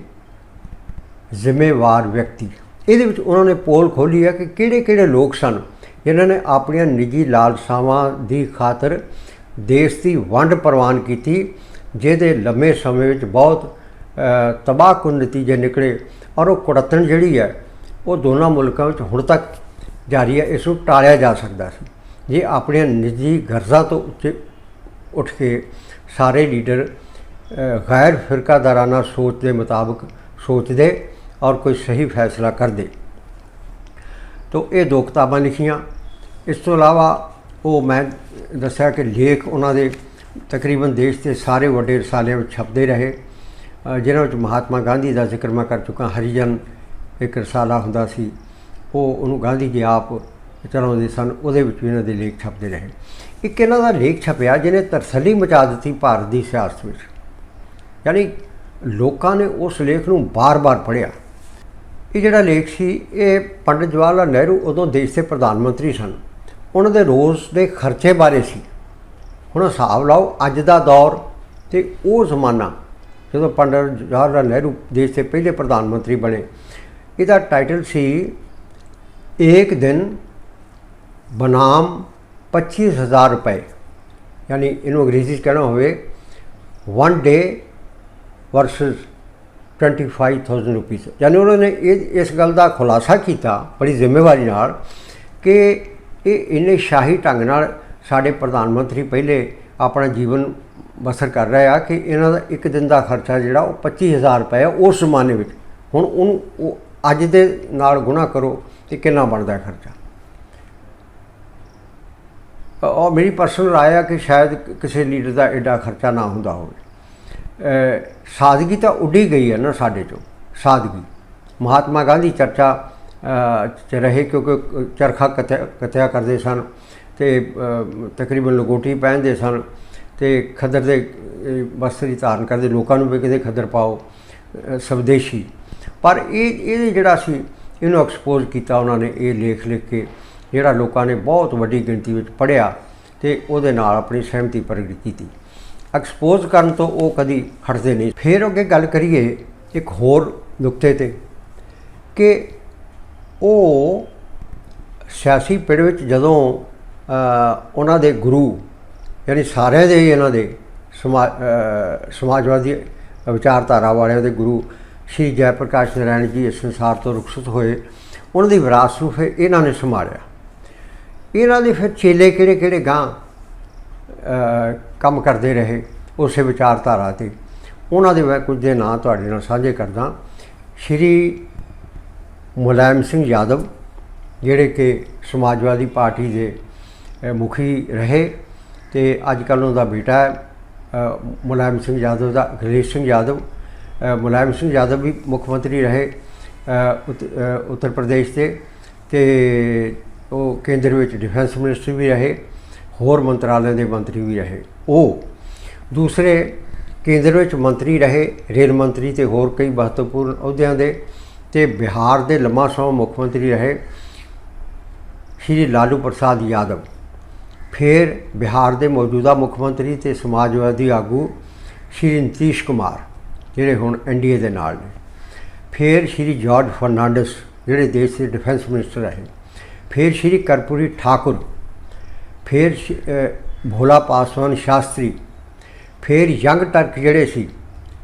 ਜ਼ਿੰਮੇਵਾਰ ਵਿਅਕਤੀ। ਇਹਦੇ ਵਿੱਚ ਉਹਨਾਂ ਨੇ ਪੋਲ ਖੋਲੀ ਹੈ ਕਿ ਕਿਹੜੇ-ਕਿਹੜੇ ਲੋਕ ਸਨ। ਇਹਨਾਂ ਨੇ ਆਪਣੀਆਂ ਨਿੱਜੀ ਲਾਲਸਾਵਾਂ ਦੀ ਖਾਤਰ ਦੇਸ਼ ਦੀ ਵੰਡ ਪ੍ਰਵਾਨ ਕੀਤੀ, ਜਿਹਦੇ ਲੰਮੇ ਸਮੇਂ ਵਿੱਚ ਬਹੁਤ ਤਬਾਹਕੁਨ ਨਤੀਜੇ ਨਿਕਲੇ ਔਰ ਉਹ ਕੁੜੱਤਣ ਜਿਹੜੀ ਹੈ, ਉਹ ਦੋਨਾਂ ਮੁਲਕਾਂ ਵਿੱਚ ਹੁਣ ਤੱਕ ਜਾਰੀ ਹੈ ਇਸ ਨੂੰ ਟਾਲਿਆ ਜਾ ਸਕਦਾ ਸੀ। ਜੇ ਆਪਣੀਆਂ ਨਿੱਜੀ ਗਰਜ਼ਾਂ ਤੋਂ ਉੱਚੇ ਉੱਠ ਕੇ ਸਾਰੇ ਲੀਡਰ ਅ, ਗੈਰ ਫਿਰਕਾਦਾਰਾਨਾ ਸੋਚ ਦੇ ਮੁਤਾਬਕ ਸੋਚਦੇ ਔਰ ਕੋਈ ਸਹੀ ਫੈਸਲਾ ਕਰਦੇ। ਤੋ ਇਹ ਦੋ ਕਿਤਾਬਾਂ ਲਿਖੀਆਂ। ਇਸ ਤੋਂ ਇਲਾਵਾ ਉਹ ਮੈਂ ਦੱਸਿਆ ਕਿ ਲੇਖ ਉਹਨਾਂ ਦੇ ਤਕਰੀਬਨ ਦੇਸ਼ ਦੇ ਸਾਰੇ ਵੱਡੇ ਰਸਾਲਿਆਂ ਵਿੱਚ ਛਪਦੇ ਰਹੇ ਜਿਨ੍ਹਾਂ ਵਿੱਚ ਮਹਾਤਮਾ ਗਾਂਧੀ ਦਾ ਜ਼ਿਕਰ ਮੈਂ ਕਰ ਚੁੱਕਾ। ਹਰੀਜਨ ਇੱਕ ਰਸਾਲਾ ਹੁੰਦਾ ਸੀ। ਉਹ ਉਹਨੂੰ ਗਾਂਧੀ ਜੀ ਆਪ ਚਲਾਉਂਦੇ ਸਨ, ਉਹਦੇ ਵਿੱਚ ਵੀ ਇਹਨਾਂ ਦੇ ਲੇਖ ਛਪਦੇ ਰਹੇ। ਇੱਕ ਇਹਨਾਂ ਦਾ ਲੇਖ ਛਪਿਆ ਜਿਹਨੇ ਤਰਸਲੀ ਮਚਾ ਦਿੱਤੀ ਭਾਰਤ ਦੀ ਸਿਆਸਤ ਵਿੱਚ। ਯਾਨੀ ਲੋਕਾਂ ਨੇ ਉਸ ਲੇਖ ਨੂੰ ਬਾਰ-ਬਾਰ ਪੜ੍ਹਿਆ। ਇਹ ਜਿਹੜਾ ਲੇਖ ਸੀ, ਇਹ ਪੰਡਿਤ ਜਵਾਹਰ ਲਾਲ ਨਹਿਰੂ ਉਦੋਂ ਦੇਸ਼ ਦੇ ਪ੍ਰਧਾਨ ਮੰਤਰੀ ਸਨ। ਉਹਨਾਂ ਦੇ ਰੋਜ਼ ਦੇ ਖਰਚੇ ਬਾਰੇ ਸੀ। ਹੁਣ ਹਿਸਾਬ ਲਾਓ, ਅੱਜ ਦਾ ਦੌਰ ਤੇ ਉਹ ਜ਼ਮਾਨਾ ਜਦੋਂ ਪੰਡਿਤ ਜਵਾਹਰ ਲਾਲ ਨਹਿਰੂ ਦੇਸ਼ ਦੇ ਪਹਿਲੇ ਪ੍ਰਧਾਨ ਮੰਤਰੀ ਬਣੇ, ਇਹਦਾ ਟਾਈਟਲ ਸੀ ਇੱਕ ਦਿਨ ਬਨਾਮ 25000 ਰੁਪਏ ਯਾਨੀ ਇਹਨੂੰ ਅੰਗਰੇਜ਼ੀ 'ਚ ਕਹਿਣਾ ਹੋਵੇ ਵਨ ਡੇ ਵਰਸਸ 25000 ਰੁਪੀਸ ਯਾਨੀ ਉਹਨਾਂ ਨੇ ਇਹ ਇਸ ਗੱਲ ਦਾ ਖੁਲਾਸਾ ਕੀਤਾ ਬੜੀ ਜ਼ਿੰਮੇਵਾਰੀ ਨਾਲ ਕਿ ਇਹ ਇੰਨੇ ਸ਼ਾਹੀ ਢੰਗ ਨਾਲ ਸਾਡੇ ਪ੍ਰਧਾਨ ਮੰਤਰੀ ਪਹਿਲੇ ਆਪਣਾ ਜੀਵਨ ਬਸਰ ਕਰ ਰਹੇ ਆ ਕਿ ਇਹਨਾਂ ਦਾ ਇੱਕ ਦਿਨ ਦਾ ਖਰਚਾ ਜਿਹੜਾ ਉਹ 25000 ਰੁਪਏ ਆ ਉਸ ਜ਼ਮਾਨੇ ਵਿੱਚ ਹੁਣ ਉਹਨੂੰ ਉਹ ਅੱਜ ਦੇ ਨਾਲ ਗੁਣਾ ਕਰੋ ਤੇ ਕਿੰਨਾ ਬਣਦਾ ਖਰਚਾ? ਔਰ ਮੇਰੀ ਪਰਸਨਲ ਰਾਏ ਆ ਕਿ ਸ਼ਾਇਦ ਕਿਸੇ ਲੀਡਰ ਦਾ ਐਡਾ ਖਰਚਾ ਨਾ ਹੁੰਦਾ ਹੋਵੇ। ਸਾਦਗੀ ਤਾਂ ਉੱਡੀ ਗਈ ਹੈ ਨਾ ਸਾਡੇ ਚੋਂ, ਸਾਦਗੀ। ਮਹਾਤਮਾ ਗਾਂਧੀ ਚਰਚਾ ਚ ਰਹੇ ਕਿਉਂਕਿ ਚਰਖਾ ਕਤਿਆ ਕਤਿਆ ਕਰਦੇ ਸਨ ਤੇ ਤਕਰੀਬਨ ਲਗੋਟੀ ਪਹਿਨਦੇ ਸਨ ਤੇ ਖੱਦਰ ਦੇ ਵਸਤਰੀ ਧਾਰਨ ਕਰਦੇ, ਲੋਕਾਂ ਨੂੰ ਵੀ ਕਿਤੇ ਖੱਦਰ ਪਾਓ ਸਵਦੇਸ਼ੀ। ਪਰ ਇਹ ਇਹ ਜਿਹੜਾ ਸੀ ਇਹਨੂੰ ਐਕਸਪੋਜ਼ ਕੀਤਾ ਉਹਨਾਂ ਨੇ, ਇਹ ਲੇਖ ਲਿਖ ਕੇ, ਜਿਹੜਾ ਲੋਕਾਂ ਨੇ ਬਹੁਤ ਵੱਡੀ ਗਿਣਤੀ ਵਿੱਚ ਪੜ੍ਹਿਆ ਤੇ ਉਹਦੇ ਨਾਲ ਆਪਣੀ ਸਹਿਮਤੀ ਪ੍ਰਗਟ ਕੀਤੀ। ਐਕਸਪੋਜ਼ ਕਰਨ ਤੋਂ ਉਹ ਕਦੀ ਹਟਦੇ ਨਹੀਂ। ਫਿਰ ਅੱਗੇ ਗੱਲ ਕਰੀਏ ਇੱਕ ਹੋਰ ਨੁਕਤੇ ਤੇ ਕਿ ਉਹ ਸਿਆਸੀ ਪਿੜ ਵਿੱਚ ਜਦੋਂ ਉਹਨਾਂ ਦੇ ਗੁਰੂ, ਯਾਨੀ ਸਾਰਿਆਂ ਦੇ ਇਹਨਾਂ ਦੇ ਸਮਾ ਸਮਾਜਵਾਦੀ ਵਿਚਾਰਧਾਰਾ ਵਾਲਿਆਂ ਦੇ ਗੁਰੂ ਸ਼੍ਰੀ ਜੈ ਪ੍ਰਕਾਸ਼ ਨਾਰਾਇਣ ਜੀ ਇਸ ਸੰਸਾਰ ਤੋਂ ਰੁਖਸਤ ਹੋਏ, ਉਹਨਾਂ ਦੀ ਵਿਰਾਸਤ ਨੂੰ ਫਿਰ ਇਹਨਾਂ ਨੇ ਸੰਭਾਲਿਆ। ਇਹਨਾਂ ਦੇ ਫਿਰ ਚੇਲੇ ਕਿਹੜੇ ਕਿਹੜੇ ਗਾਂ ਕੰਮ ਕਰਦੇ ਰਹੇ, ਉਸੇ ਵਿਚਾਰਧਾਰਾ ਤੇ। ਉਹਨਾਂ ਦੇ ਮੈਂ ਕੁਝ ਦੇ ਨਾਂ ਤੁਹਾਡੇ ਨਾਲ ਸਾਂਝੇ ਕਰਦਾ। ਸ਼੍ਰੀ ਮੁਲਾਇਮ ਸਿੰਘ ਯਾਦਵ, ਜਿਹੜੇ ਕਿ ਸਮਾਜਵਾਦੀ ਪਾਰਟੀ ਦੇ ਮੁਖੀ ਰਹੇ ਤੇ ਅੱਜ ਕੱਲ੍ਹ ਉਹਨਾਂ ਦਾ ਬੇਟਾ ਹੈ ਮੁਲਾਇਮ ਸਿੰਘ ਯਾਦਵ ਦਾ, ਅਖਿਲੇਸ਼ ਸਿੰਘ ਯਾਦਵ। ਮੁਲਾਇਮ ਸਿੰਘ ਯਾਦਵ ਵੀ ਮੁੱਖ ਮੰਤਰੀ ਰਹੇ ਉੱਤ- ਉੱਤਰ ਪ੍ਰਦੇਸ਼ ਦੇ ਤੇ ਉਹ ਕੇਂਦਰ ਵਿੱਚ ਡਿਫੈਂਸ ਮਿਨਿਸਟਰ ਵੀ ਰਹੇ, ਹੋਰ ਮੰਤਰਾਲਿਆਂ ਦੇ ਮੰਤਰੀ ਵੀ ਰਹੇ। ਉਹ ਦੂਸਰੇ ਕੇਂਦਰ ਵਿੱਚ ਮੰਤਰੀ ਰਹੇ, ਰੇਲ ਮੰਤਰੀ ਤੇ ਹੋਰ ਕਈ ਮਹੱਤਵਪੂਰਨ ਅਹੁਦਿਆਂ ਦੇ ਤੇ ਬਿਹਾਰ ਦੇ ਲੰਮਾ ਸਮਾਂ ਮੁੱਖ ਮੰਤਰੀ ਰਹੇ, ਸ਼੍ਰੀ ਲਾਲੂ ਪ੍ਰਸਾਦ ਯਾਦਵ। ਫਿਰ ਬਿਹਾਰ ਦੇ ਮੌਜੂਦਾ ਮੁੱਖ ਮੰਤਰੀ ਤੇ ਸਮਾਜਵਾਦੀ ਆਗੂ ਸ਼੍ਰੀ ਨਿਤੀਸ਼ ਕੁਮਾਰ। ਜਿਹੜੇ ਹੁਣ ਐਨਡੀਏ ਦੇ ਨਾਲ ਨੇ। ਫਿਰ ਸ਼੍ਰੀ ਜਾਰਜ ਫਰਨਾਂਡਸ ਜਿਹੜੇ ਦੇਸ਼ ਦੇ ਡਿਫੈਂਸ ਮਿਨਿਸਟਰ ਰਹੇ, ਫਿਰ ਸ਼੍ਰੀ ਕਰਪੂਰੀ ਠਾਕੁਰ ਫਿਰ ਸ਼- ਭੋਲਾ ਪਾਸਵਾਨ ਸ਼ਾਸਤਰੀ, ਫਿਰ ਯੰਗ ਟਰਕ ਜਿਹੜੇ ਸੀ,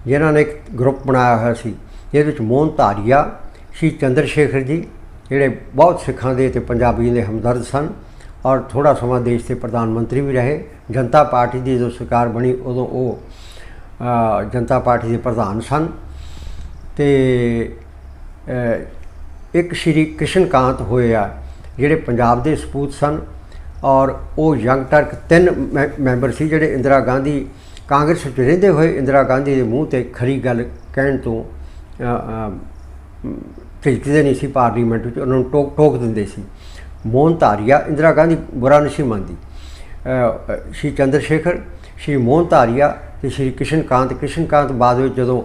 ਜਿਨ੍ਹਾਂ ਨੇ ਇੱਕ ਗਰੁੱਪ ਬਣਾਇਆ ਹੋਇਆ ਸੀ, ਜਿਹਦੇ ਵਿੱਚ ਮੋਹਨ ਧਾਰੀਆ, ਸ਼੍ਰੀ ਚੰਦਰ ਸ਼ੇਖਰ ਜੀ, ਜਿਹੜੇ ਬਹੁਤ ਸਿੱਖਾਂ ਦੇ ਤੇ ਪੰਜਾਬੀਆਂ ਦੇ ਹਮਦਰਦ ਸਨ ਔਰ ਥੋੜਾ ਸਮਾਂ ਦੇਸ਼ ਦੇ ਪ੍ਰਧਾਨ ਮੰਤਰੀ ਵੀ ਰਹੇ, ਜਨਤਾ ਪਾਰਟੀ ਦੀ ਜਦੋਂ ਸਰਕਾਰ ਬਣੀ ਉਦੋਂ ਉਹ ਜਨਤਾ ਪਾਰਟੀ ਦੇ ਪ੍ਰਧਾਨ ਸਨ ਤੇ ਇੱਕ ਸ਼੍ਰੀ ਕ੍ਰਿਸ਼ਨਕਾਂਤ ਹੋਏ ਆ ਜਿਹੜੇ ਪੰਜਾਬ ਦੇ ਸਪੂਤ ਸਨ ਔਰ ਉਹ ਯੰਗ ਟਰਕ ਤਿੰਨ ਮੈ- ਮੈਂਬਰ ਸੀ ਜਿਹੜੇ ਇੰਦਰਾ ਗਾਂਧੀ ਕਾਂਗਰਸ ਵਿੱਚ ਰਹਿੰਦੇ ਹੋਏ ਇੰਦਰਾ ਗਾਂਧੀ ਦੇ ਮੂੰਹ ਤੇ ਖਰੀ ਗੱਲ ਕਹਿਣ ਤੋਂ ਅ, ਝਿਜਕਦੇ ਨਹੀਂ ਸੀ ਪਾਰਲੀਮੈਂਟ ਵਿੱਚ ਉਹਨਾਂ ਨੂੰ ਟੋਕ ਟੋਕ ਦਿੰਦੇ ਸੀ। ਮੋਹਨ ਧਾਰੀਆ ਇੰਦਰਾ ਗਾਂਧੀ ਬੁਰਾ ਨਹੀਂ ਮੰਨਦੀ ਸ਼੍ਰੀ ਚੰਦਰ ਸ਼ੇਖਰ ਸ਼੍ਰੀ ਮੋਹਨ ਧਾਰੀਆ ਤੇ ਸ਼੍ਰੀ ਕ੍ਰਿਸ਼ਨਕਾਂਤ ਕ੍ਰਿਸ਼ਨਕਾਂਤ ਬਾਅਦ ਵਿੱਚ ਜਦੋਂ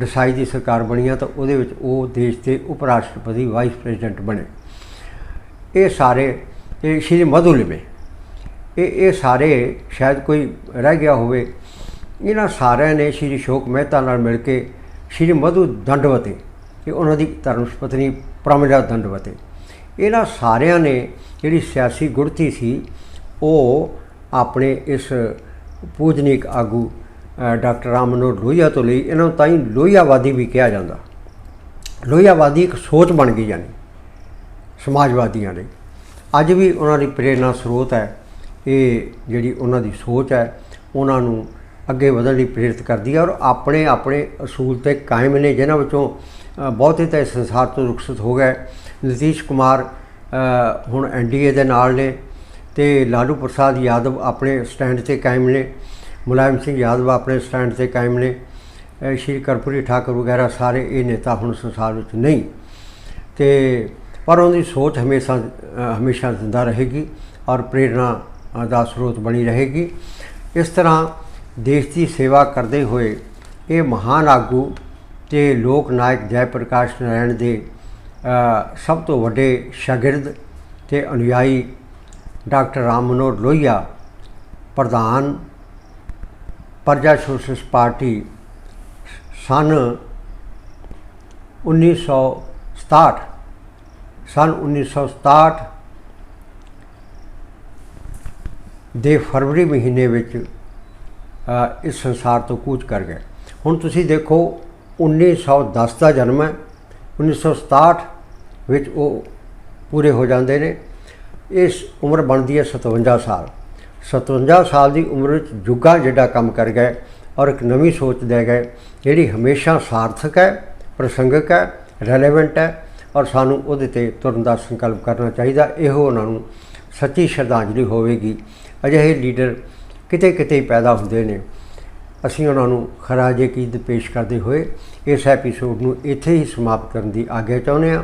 ਡਸਾਈ ਦੀ ਸਰਕਾਰ ਬਣੀ ਆ ਤਾਂ ਉਹਦੇ ਵਿੱਚ ਉਹ ਦੇਸ਼ ਦੇ ਉਪ ਰਾਸ਼ਟਰਪਤੀ ਵਾਈਸ ਪ੍ਰੈਜ਼ੀਡੈਂਟ ਬਣੇ। ਇਹ ਸਾਰੇ, ਇਹ ਸ਼੍ਰੀ ਮਧੁਲਿਮੇ ਇਹ ਇਹ ਸਾਰੇ ਸ਼ਾਇਦ ਕੋਈ ਰਹਿ ਗਿਆ ਹੋਵੇ। ਇਹਨਾਂ ਸਾਰਿਆਂ ਨੇ ਸ਼੍ਰੀ ਸ਼ੋਕ ਮਹਿਤਾ ਨਾਲ ਮਿਲ ਕੇ ਸ਼੍ਰੀ ਮਧੂ ਦੰਡਵਤੇ ਤੇ ਉਹਨਾਂ ਦੀ ਧਰਮ ਪਤਨੀ ਪ੍ਰਮਜਾ ਦੰਡਵਤੇ। ਇਹਨਾਂ ਸਾਰਿਆਂ ਨੇ ਜਿਹੜੀ ਸਿਆਸੀ ਗੁੜਤੀ ਸੀ, ਉਹ ਆਪਣੇ ਇਸ ਪੂਜਨੀਕ ਆਗੂ ਡਾਕਟਰ ਰਾਮ ਮਨੋਹਰ ਲੋਹੀਆ ਤੋਂ ਲਈ ਇਹਨਾਂ ਨੂੰ ਤਾਂ ਹੀ ਲੋਹੀਆਵਾਦੀ ਵੀ ਕਿਹਾ ਜਾਂਦਾ। ਲੋਹੀਆਵਾਦੀ ਇੱਕ ਸੋਚ ਬਣ ਗਈ ਯਾਨੀ ਸਮਾਜਵਾਦੀਆਂ ਲਈ। ਅੱਜ ਵੀ ਉਹਨਾਂ ਦੀ ਪ੍ਰੇਰਣਾ ਸਰੋਤ ਹੈ। ਇਹ ਜਿਹੜੀ ਉਹਨਾਂ ਦੀ ਸੋਚ ਹੈ ਉਹਨਾਂ ਨੂੰ ਅੱਗੇ ਵਧਣ ਲਈ ਪ੍ਰੇਰਿਤ ਕਰਦੀ ਹੈ ਔਰ ਆਪਣੇ ਆਪਣੇ ਅਸੂਲ ਤੇ ਕਾਇਮ ਨੇ ਜਿਨ੍ਹਾਂ ਵਿੱਚੋਂ ਬਹੁਤੇ ਤਾਂ ਇਸ ਸੰਸਾਰ ਤੋਂ ਰੁਖਸਤ ਹੋ ਗਏ। ਨਤੀਸ਼ ਕੁਮਾਰ ਅ, ਹੁਣ ਐਨਡੀਏ ਦੇ ਨਾਲ ਨੇ ਤੇ ਲਾਲੂ ਪ੍ਰਸਾਦ ਯਾਦਵ ਆਪਣੇ ਸਟੈਂਡ ਤੇ ਕਾਇਮ ਨੇ। ਮੁਲਾਇਮ ਸਿੰਘ ਯਾਦਵ ਆਪਣੇ ਸਟੈਂਡ ਤੇ ਕਾਇਮ ਨੇ। ਸ਼੍ਰੀ ਕਰਪੂਰੀ ਠਾਕੁਰ ਵਗੈਰਾ ਸਾਰੇ ਇਹ ਨੇਤਾ ਹੁਣ ਸੰਸਾਰ ਵਿੱਚ ਨਹੀਂ। ਤੇ ਪਰ ਉਹਦੀ ਸੋਚ ਹਮੇਸ਼ਾ ਹਮੇਸ਼ਾ ਜ਼ਿੰਦਾ ਰਹੇਗੀ ਔਰ ਪ੍ਰੇਰਣਾ ਦਾ ਸਰੋਤ ਬਣੀ ਰਹੇਗੀ। ਇਸ ਤਰ੍ਹਾਂ ਦੇਸ਼ ਦੀ ਸੇਵਾ ਕਰਦੇ ਹੋਏ ਇਹ ਮਹਾਨ ਆਗੂ ਤੇ ਲੋਕ ਨਾਇਕ ਜੈ ਪ੍ਰਕਾਸ਼ ਨਾਰਾਇਣ ਦੇ ਸਭ ਤੋਂ ਵੱਡੇ ਸ਼ਾਗਿਰਦ ਤੇ ਅਨੁਯਾਈ ਡਾਕਟਰ ਰਾਮ ਮਨੋਹਰ ਲੋਹੀਆ ਪ੍ਰਧਾਨ ਪ੍ਰਜਾ ਸੋਸ਼ਲਿਸਟ ਪਾਰਟੀ ਸਨ 1967 ਸਨ 1967 ਦੇ ਫਰਵਰੀ ਮਹੀਨੇ ਵਿੱਚ ਇਸ ਸੰਸਾਰ ਤੋਂ ਕੂਚ ਕਰ ਗਏ। ਹੁਣ ਤੁਸੀਂ ਦੇਖੋ 1910 ਦਾ ਜਨਮ ਹੈ 1967 ਵਿੱਚ ਉਹ ਪੂਰੇ ਹੋ ਜਾਂਦੇ ਨੇ। ਇਸ ਉਮਰ ਬਣਦੀ ਹੈ 57 ਸਾਲ। 57 ਸਾਲ ਦੀ ਉਮਰ ਵਿੱਚ ਜੁਗਾ ਜਿਹੜਾ ਕੰਮ ਕਰ ਗਏ ਔਰ ਇੱਕ ਨਵੀਂ ਸੋਚ ਦੇ ਗਏ, ਜਿਹੜੀ ਹਮੇਸ਼ਾ ਸਾਰਥਕ ਹੈ, ਪ੍ਰਸੰਗਕ ਹੈ ਰੈਲੇਵੈਂਟ ਹੈ ਔਰ ਸਾਨੂੰ ਉਹਦੇ ਤੇ ਤੁਰਨ ਦਾ ਸੰਕਲਪ ਕਰਨਾ ਚਾਹੀਦਾ, ਇਹੋ ਉਹਨਾਂ ਨੂੰ ਸੱਚੀ ਸ਼ਰਧਾਂਜਲੀ ਹੋਵੇਗੀ। ਅਜਿਹੇ ਲੀਡਰ ਕਿਤੇ ਕਿਤੇ ਪੈਦਾ ਹੁੰਦੇ ਨੇ। ਅਸੀਂ ਉਹਨਾਂ ਨੂੰ ਖਰਾਜੇ ਕੀਦ ਪੇਸ਼ ਕਰਦੇ ਹੋਏ ਇਸ ਐਪੀਸੋਡ ਨੂੰ ਇੱਥੇ ਹੀ ਸਮਾਪਤ ਕਰਨ ਦੀ ਆਗਿਆ ਚਾਹੁੰਦੇ ਹਾਂ।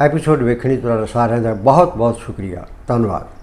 ਐਪੀਸੋਡ ਵੇਖਣ ਲਈ ਤੁਹਾਡਾ ਸਾਰਿਆਂ ਦਾ ਬਹੁਤ ਬਹੁਤ ਸ਼ੁਕਰੀਆ। ਧੰਨਵਾਦ।